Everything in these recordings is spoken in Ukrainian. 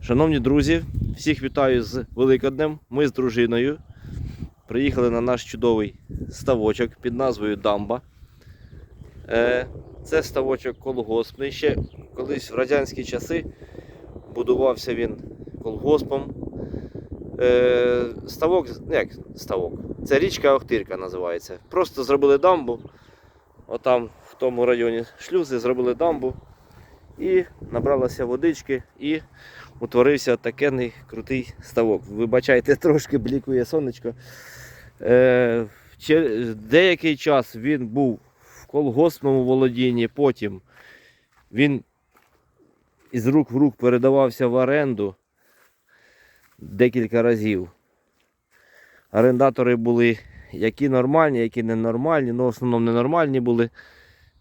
Шановні друзі, всіх вітаю з Великоднем. Ми з дружиною приїхали на наш чудовий ставочок під назвою Дамба. Е, Це ставочок колгоспний. Ще колись в радянські часи будувався він колгоспом. Е, Ставок, як ставок? Це річка Охтирка називається. Просто зробили дамбу. Отам в тому районі шлюзи зробили дамбу. І набралося водички і утворився такенний крутий ставок. Вибачайте, трошки блікує сонечко. Е, деякий час він був в колгоспному володінні, потім він із рук в рук передавався в оренду декілька разів. Орендатори були які нормальні, які ненормальні, ну в основному ненормальні були.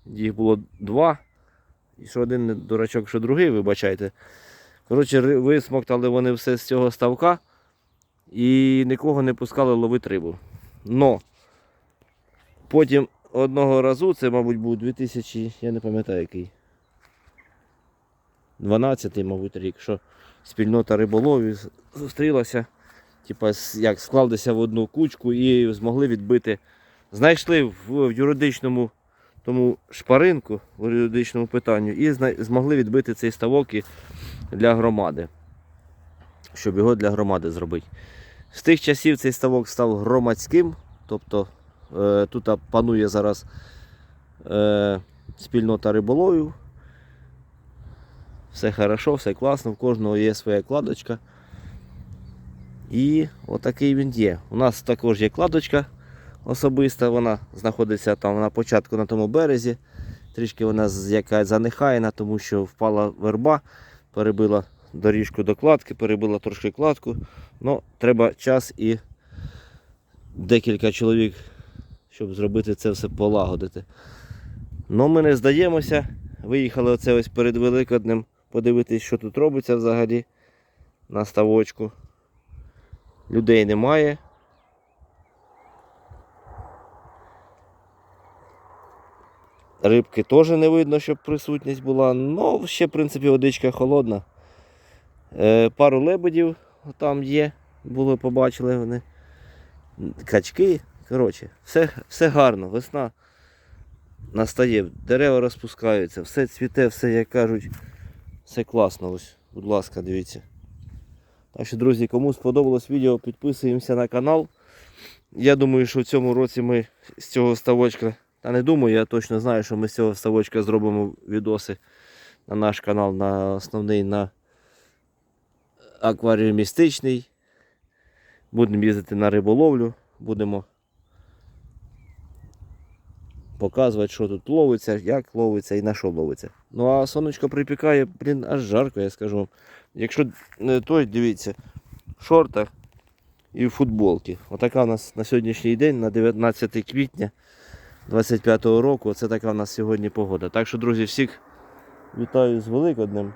Їх було два. І що один дурачок, що другий, вибачайте. Коротше, висмоктали вони все з цього ставка і нікого не пускали ловити рибу. Но потім одного разу, це, мабуть, був 2000, я не пам'ятаю який. 12-й, мабуть, рік, що спільнота риболовів зустрілася, типа, як склалися в одну кучку і змогли відбити. Знайшли в юридичному тому шпаринку в юридичному питанню і змогли відбити цей ставок для громади, щоб його для громади зробити. З тих часів цей ставок став громадським, тобто е, тут панує зараз е, спільнота риболовів. Все хорошо, все класно, в кожного є своя кладочка. І отакий він є. У нас також є кладочка особиста, вона знаходиться там на початку на тому березі. Трішки вона з- яка занехайна, тому що впала верба, перебила доріжку до кладки, перебила трошки кладку. Ну, треба час і декілька чоловік, щоб зробити це все полагодити. Ну, ми не здаємося. Виїхали оце ось перед Великоднем подивитись, що тут робиться взагалі на ставочку. Людей немає. Рибки теж не видно, щоб присутність була. Ну, ще, в принципі, водичка холодна. Е, пару лебедів там є, було, побачили вони. Качки. Коротше, все, все гарно, весна настає, дерева розпускаються, все цвіте, все, як кажуть, все класно. Ось, будь ласка, дивіться. Так що, друзі, кому сподобалось відео, підписуємося на канал. Я думаю, що в цьому році ми з цього ставочка, та не думаю, я точно знаю, що ми з цього ставочка зробимо відоси на наш канал, на основний на акваріумістичний. Будемо їздити на риболовлю, будемо показувати, що тут ловиться, як ловиться і на що ловиться. Ну а сонечко припікає, блін, аж жарко, я скажу вам. Якщо не той, дивіться, в шортах і в футболці. Отака у нас на сьогоднішній день, на 19 квітня 25 року, це така у нас сьогодні погода. Так що, друзі, всіх вітаю з Великоднем.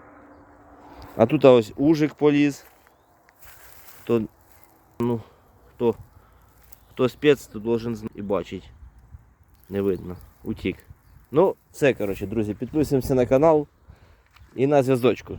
А тут ось ужик поліз. То, ну, хто, хто спец, то должен і бачить. Не видно. Утік. Ну, все, коротше, друзі, підписуємося на канал і на зв'язочку.